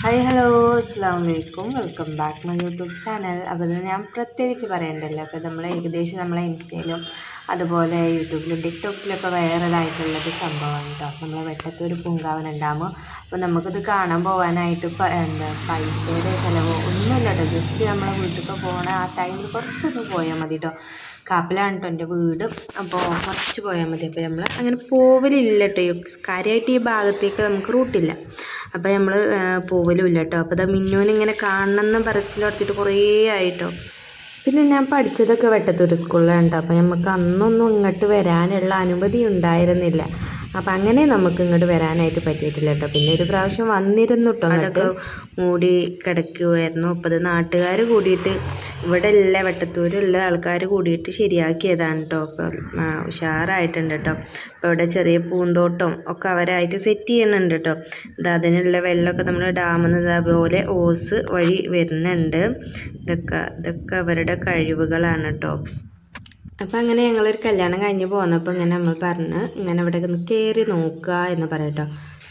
Hi hello അസ്സാം വലൈക്കും welcome back my YouTube channel അപ്പോൾ ഞാൻ പ്രത്യേകിച്ച് പറയേണ്ടല്ലോ. അപ്പോൾ നമ്മൾ ഏകദേശം നമ്മളെ ഇൻസ്റ്റയിലും അതുപോലെ യൂട്യൂബിലും ടിക്ടോക്കിലൊക്കെ വൈറലായിട്ടുള്ളൊരു സംഭവമാണ് കേട്ടോ നമ്മളെ വെട്ടത്തൊരു പൂങ്കാവൻ ഉണ്ടാകുമ്പോൾ അപ്പോൾ നമുക്കിത് കാണാൻ പോകാനായിട്ട് എന്താ പൈസയുടെ ചിലവോ ഒന്നുമില്ല കേട്ടോ ജസ്റ്റ് നമ്മളെ വീട്ടിലേക്ക് പോകണ ആ ടൈമിൽ കുറച്ചൊന്ന് പോയാൽ മതി കേട്ടോ കാപ്പിലാണ് കേട്ടോ എന്റെ വീട്. അപ്പോൾ കുറച്ച് പോയാൽ മതി. അപ്പോൾ നമ്മൾ അങ്ങനെ പോവലില്ല കേട്ടോ കാര്യമായിട്ട് ഈ ഭാഗത്തേക്ക് നമുക്ക് റൂട്ടില്ല. അപ്പോൾ നമ്മൾ പോവലുമില്ല കേട്ടോ അപ്പോൾ ഇതാ മിന്നുവിനിങ്ങനെ കാണണമെന്ന് പറച്ചിലോർത്തിട്ട് കുറേ ആയിട്ടോ. പിന്നെ ഞാൻ പഠിച്ചതൊക്കെ വെട്ടത്തൂർ സ്കൂളിലാണ് കേട്ടോ അപ്പോൾ നമുക്ക് അന്നൊന്നും ഇങ്ങോട്ട് വരാനുള്ള അനുമതി ഉണ്ടായിരുന്നില്ല. അപ്പം അങ്ങനെ നമുക്ക് ഇങ്ങോട്ട് വരാനായിട്ട് പറ്റിയിട്ടില്ല കേട്ടോ. പിന്നെ ഒരു പ്രാവശ്യം വന്നിരുന്നു കേട്ടോ അതൊക്കെ മൂടി കിടക്കുമായിരുന്നു അപ്പോൾ അത് നാട്ടുകാർ കൂടിയിട്ട് ഇവിടെ ഉള്ള വെട്ടത്തൂരുള്ള ആൾക്കാർ കൂടിയിട്ട് ശരിയാക്കിയതാണ് കേട്ടോ അപ്പോൾ ഉഷാറായിട്ടുണ്ട് കേട്ടോ അപ്പോൾ ഇവിടെ ചെറിയ പൂന്തോട്ടം ഒക്കെ അവരായിട്ട് സെറ്റ് ചെയ്യുന്നുണ്ട് കേട്ടോ ഇത് അതിനുള്ള വെള്ളമൊക്കെ നമ്മൾ ഡാമിൽ നിന്ന് ഓസ് വഴി വരുന്നുണ്ട്. ഇതൊക്കെ ഇതൊക്കെ അവരുടെ കഴിവുകളാണ് കേട്ടോ അപ്പം അങ്ങനെ ഞങ്ങളൊരു കല്യാണം കഴിഞ്ഞ് പോന്നപ്പോൾ ഇങ്ങനെ നമ്മൾ പറഞ്ഞ് ഇങ്ങനെ ഇവിടെ ഒന്ന് കയറി നോക്കുക എന്ന് പറയട്ടോ.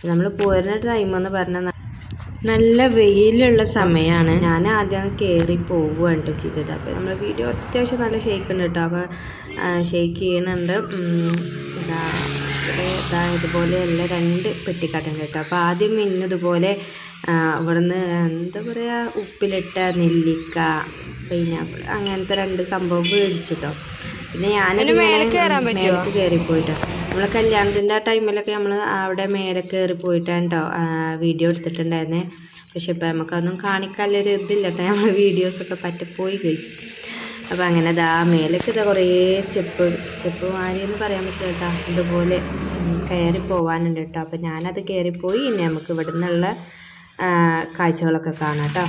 നമ്മൾ പോരുന്ന ടൈം എന്ന് പറഞ്ഞാൽ നല്ല വെയിലുള്ള സമയമാണ് ഞാൻ ആദ്യം കയറി പോവുകയാണ് ട്ടോ ചെയ്തത്. അപ്പോൾ നമ്മൾ വീഡിയോ അത്യാവശ്യം നല്ല ഷെയ്ക്ക് ഉണ്ട് കേട്ടോ അപ്പോൾ ഷെയ്ക്ക് ചെയ്യുന്നുണ്ട് ഉം, ഇതാ ഇതാ ഇതുപോലെയുള്ള രണ്ട് പെട്ടിക്കാട്ടുണ്ട് കേട്ടോ അപ്പോൾ ആദ്യം ആ, ഇവിടുന്ന് എന്താ പറയുക ഉപ്പിലിട്ട നെല്ലിക്ക പൈനാപ്പിൾ അങ്ങനത്തെ രണ്ട് സംഭവം മേടിച്ചു കേട്ടോ പിന്നെ ഞാൻ മേലേക്ക് കയറി പോയിട്ടോ നമ്മളെ കല്യാണത്തിന്റെ ആ ടൈമിലൊക്കെ നമ്മൾ അവിടെ മേലെ കയറി പോയിട്ടാണ് കേട്ടോ വീഡിയോ എടുത്തിട്ടുണ്ടായിരുന്നേ. പക്ഷെ ഇപ്പം നമുക്കതൊന്നും കാണിക്കാനൊരു ഇതില്ല. കേട്ടോ നമ്മൾ വീഡിയോസൊക്കെ പറ്റപ്പോയി ഗൈസ് അപ്പോൾ അങ്ങനെ ദാ മേലേക്ക് ഇതാ കുറേ സ്റ്റെപ്പ് സ്റ്റെപ്പ് മാറി എന്ന് പറയാൻ പറ്റില്ല കേട്ടോ ഇതുപോലെ കയറി പോകാനുണ്ട് കേട്ടോ. അപ്പോൾ ഞാനത് കയറിപ്പോയി. ഇനി നമുക്ക് ഇവിടെ നിന്നുള്ള കാഴ്ചകളൊക്കെ കാണാം കേട്ടോ.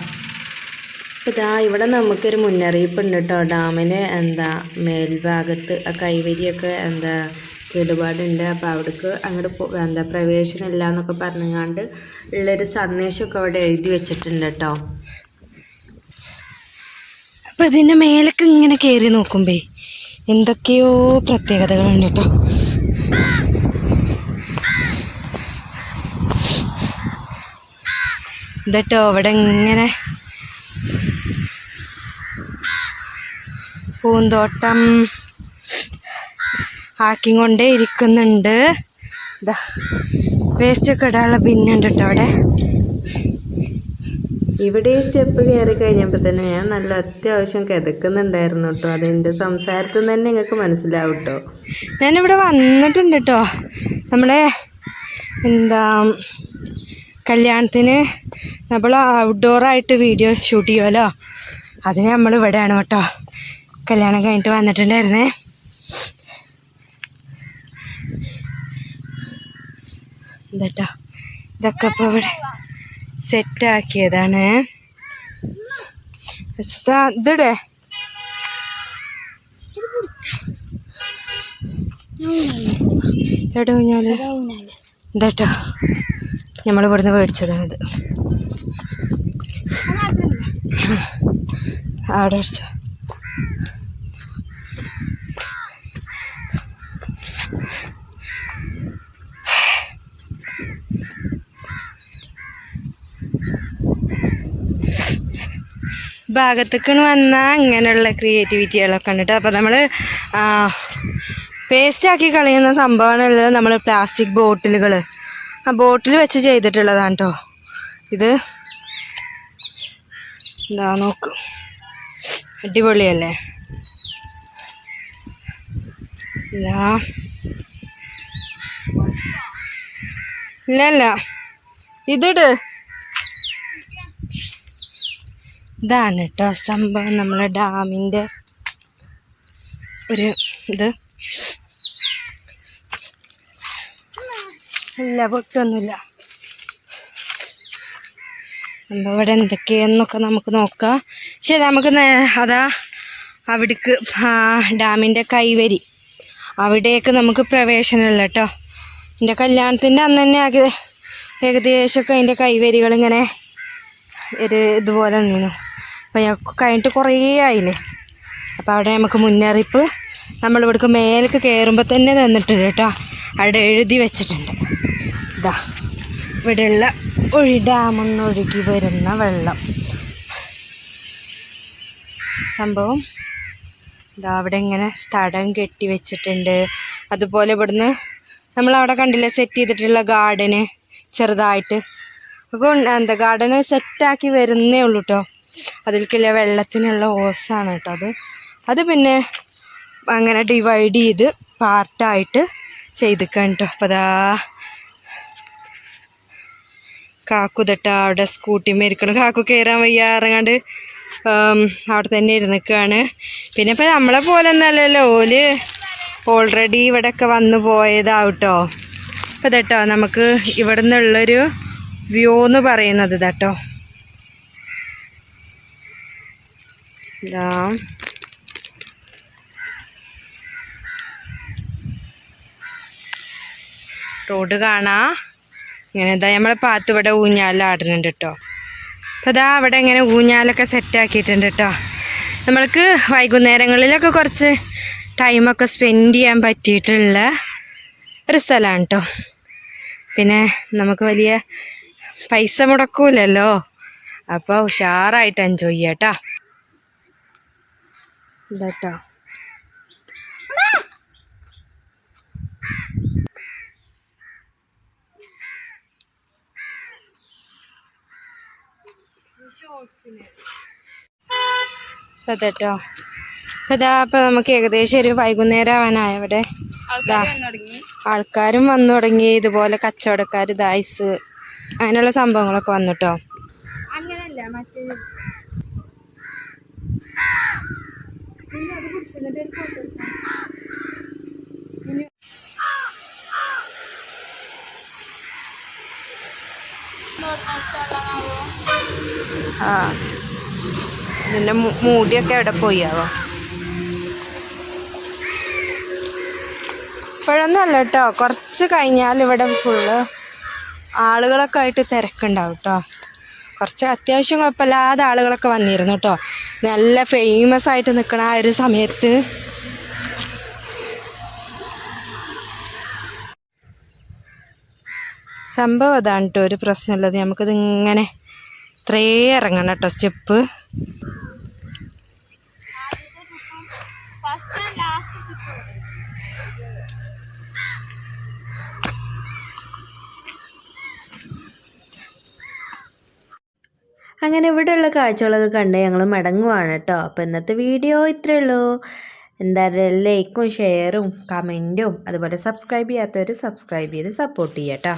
ഇതാ ഇവിടെ നമുക്കൊരു മുന്നറിയിപ്പ് ഉണ്ട് കേട്ടോ ഡാമിന് എന്താ മേൽഭാഗത്ത് ആ കൈവരിയൊക്കെ എന്താ കേടുപാടുണ്ട്. അപ്പോൾ അവിടേക്ക് അങ്ങോട്ട് പോ എന്താ പ്രവേശനമില്ല എന്നൊക്കെ പറഞ്ഞുകൊണ്ട് ഉള്ളൊരു സന്ദേശമൊക്കെ അവിടെ എഴുതി വെച്ചിട്ടുണ്ട് കേട്ടോ അപ്പം ഇതിന്റെ മേലൊക്കെ ഇങ്ങനെ കയറി നോക്കുമ്പേ എന്തൊക്കെയോ പ്രത്യേകതകളുണ്ട് കേട്ടോ ഇതട്ടോ അവിടെ ഇങ്ങനെ പൂന്തോട്ടം ആക്കിക്കൊണ്ടേ ഇരിക്കുന്നുണ്ട്. ഇതാ വേസ്റ്റ് ഒക്കെ ഇടാനുള്ള ബിന്നുണ്ട് കേട്ടോ അവിടെ. ഇവിടെ ഈ സ്റ്റെപ്പ് കയറി കഴിഞ്ഞപ്പോൾ തന്നെ ഞാൻ നല്ല അത്യാവശ്യം കിതക്കുന്നുണ്ടായിരുന്നു കേട്ടോ അതിന്റെ സംസാരത്തിൽ നിന്ന് തന്നെ നിങ്ങൾക്ക് മനസ്സിലാവും കേട്ടോ ഞാനിവിടെ വന്നിട്ടുണ്ട് കേട്ടോ നമ്മുടെ എന്താ കല്യാണത്തിന് നമ്മൾ ഔട്ട്ഡോറായിട്ട് വീഡിയോ ഷൂട്ട് ചെയ്യുമല്ലോ അതിന് നമ്മൾ ഇവിടെയാണ് കേട്ടോ കല്യാണം കഴിഞ്ഞിട്ട് വന്നിട്ടുണ്ടായിരുന്നേ. എന്താട്ടോ ഇതൊക്കെ ഇപ്പോൾ ഇവിടെ സെറ്റാക്കിയതാണ് ഇതിടെ. എവിടെ ഊഞ്ഞാൽ ഇതാട്ടോ. നമ്മൾ ഇവിടുന്ന് മേടിച്ചതാണിത് അവിടെ അടിച്ചോ. ഭാഗത്തേക്കാണ് വന്ന ഇങ്ങനെയുള്ള ക്രിയേറ്റിവിറ്റികളൊക്കെ ഉണ്ട് കേട്ടോ അപ്പോൾ നമ്മൾ പേസ്റ്റാക്കി കളയുന്ന സംഭവമാണല്ലോ നമ്മൾ പ്ലാസ്റ്റിക് ബോട്ടിലുകൾ ആ ബോട്ടിൽ വെച്ച് ചെയ്തിട്ടുള്ളതാണ് കേട്ടോ ഇത് എന്താ നോക്കും. അടിപൊളിയല്ലേ? ഇതാ ഇല്ല ഇല്ല. ഇതിട്. ഇതാണ് കേട്ടോ സംഭവം നമ്മളെ ഡാമിന്റെ ഒരു ഇത്. ഇല്ല പൊട്ടൊന്നുമില്ല അപ്പോൾ ഇവിടെ എന്തൊക്കെയെന്നൊക്കെ നമുക്ക് നോക്കാം. ശരി നമുക്ക് അതാ അവിടേക്ക് ഡാമിന്റെ കൈവരി. അവിടേക്ക് നമുക്ക് പ്രവേശനമില്ല കേട്ടോ. എന്റെ കല്യാണത്തിന്റെ അന്ന് തന്നെ ഏകദേശമൊക്കെ അതിന്റെ കൈവരികളിങ്ങനെ ഒരു ഇതുപോലെ നിന്നു. അപ്പോൾ ഞങ്ങൾക്ക് കഴിഞ്ഞിട്ട് കുറേ ആയില്ലേ? അപ്പോൾ അവിടെ നമുക്ക് മുന്നറിയിപ്പ് നമ്മളിവിടേക്ക് മേലേക്ക് കയറുമ്പോൾ തന്നെ തന്നിട്ടുണ്ട് കേട്ടോ. അവിടെ എഴുതി വെച്ചിട്ടുണ്ട്. ഇതാ ഇവിടെയുള്ള ഒഴി ഡാമിൽ ഒഴുകി വരുന്ന വെള്ളം. സംഭവം ഇതാ അവിടെ ഇങ്ങനെ തടം കെട്ടി വെച്ചിട്ടുണ്ട്. അതുപോലെ ഇവിടുന്ന് നമ്മളവിടെ കണ്ടില്ലേ സെറ്റ് ചെയ്തിട്ടുള്ള ഗാർഡന് ചെറുതായിട്ട്. എന്താ ഗാർഡന് സെറ്റാക്കി വരുന്നേ ഉള്ളൂ കേട്ടോ അതിലേക്കുള്ള വെള്ളത്തിനുള്ള ഓസാണ് കേട്ടോ അത്. അത് പിന്നെ അങ്ങനെ ഡിവൈഡ് ചെയ്ത് പാർട്ടായിട്ട് ചെയ്തിക്കാൻ കേട്ടോ. അപ്പോൾ അതാ കാക്കുതട്ട അവിടെ സ്കൂട്ടി മേരിക്കണം കാക്കു കയറാൻ വയ്യ ഇറങ്ങാണ്ട് അവിടെ തന്നെ ഇരുന്നിക്കാണ്. പിന്നെ ഇപ്പം നമ്മളെ പോലെ ഒന്നല്ലല്ലോ ഓൽ ഓൾറെഡി ഇവിടെയൊക്കെ വന്നു പോയതാവട്ടോ അപ്പം ഇതട്ടോ നമുക്ക് ഇവിടെ നിന്നുള്ളൊരു വ്യൂ എന്ന് പറയുന്നത് ഇതാട്ടോ ഇതാ. റോഡ് കാണാ. ഇങ്ങനെ ഇതാ നമ്മളെ പാത്ത് ഇവിടെ ഊഞ്ഞാലാടുന്നുണ്ട് കേട്ടോ അപ്പോൾ ഇതാ അവിടെ ഇങ്ങനെ ഊഞ്ഞാലൊക്കെ സെറ്റാക്കിയിട്ടുണ്ട് കേട്ടോ നമ്മൾക്ക് വൈകുന്നേരങ്ങളിലൊക്കെ കുറച്ച് ടൈമൊക്കെ സ്പെൻഡ് ചെയ്യാൻ പറ്റിയിട്ടുള്ള ഒരു സ്ഥലമാണ് കേട്ടോ പിന്നെ നമുക്ക് വലിയ പൈസ മുടക്കൂലല്ലോ. അപ്പോൾ ഉഷാറായിട്ട് എൻജോയ് ചെയ്യാം കേട്ടോ ഇതാട്ടോ അതെട്ടോ ഇതാ അപ്പൊ നമുക്ക് ഏകദേശം ഒരു വൈകുന്നേരം ആവാനായ ഇവിടെ ആൾക്കാരും വന്നു തുടങ്ങി. ഇതുപോലെ കച്ചവടക്കാർ ദൈസ് അങ്ങനെയുള്ള സംഭവങ്ങളൊക്കെ വന്നു കേട്ടോ അങ്ങനല്ല മറ്റേ ആ. ഇതിന്റെ മു- മൂടിയൊക്കെ എവിടെ പോയാവോ ഇപ്പോഴൊന്നും അല്ല കേട്ടോ കുറച്ച് കഴിഞ്ഞാൽ ഇവിടെ ഫുള്ള് ആളുകളൊക്കെ ആയിട്ട് തിരക്കുണ്ടാവും കേട്ടോ കുറച്ച് അത്യാവശ്യം കുഴപ്പമില്ലാതെ ആളുകളൊക്കെ വന്നിരുന്നു കേട്ടോ. നല്ല ഫേമസ് ആയിട്ട് നിൽക്കണ ആ ഒരു സമയത്ത്. സംഭവം അതാണ് കേട്ടോ ഒരു പ്രശ്നമുള്ളത്. നമുക്കിത് ഇങ്ങനെ ഇത്രേ ഇറങ്ങണം കേട്ടോ സ്റ്റെപ്പ്. അങ്ങനെ ഇവിടെയുള്ള കാഴ്ചകളൊക്കെ കണ്ട് ഞങ്ങൾ മടങ്ങുവാണ് കേട്ടോ അപ്പോൾ ഇന്നത്തെ വീഡിയോ ഇത്രയേ ഉള്ളൂ. എന്തായാലും ലൈക്കും ഷെയറും കമന്റും അതുപോലെ സബ്സ്ക്രൈബ് ചെയ്യാത്തവർ സബ്സ്ക്രൈബ് ചെയ്ത് സപ്പോർട്ട് ചെയ്യാം കേട്ടോ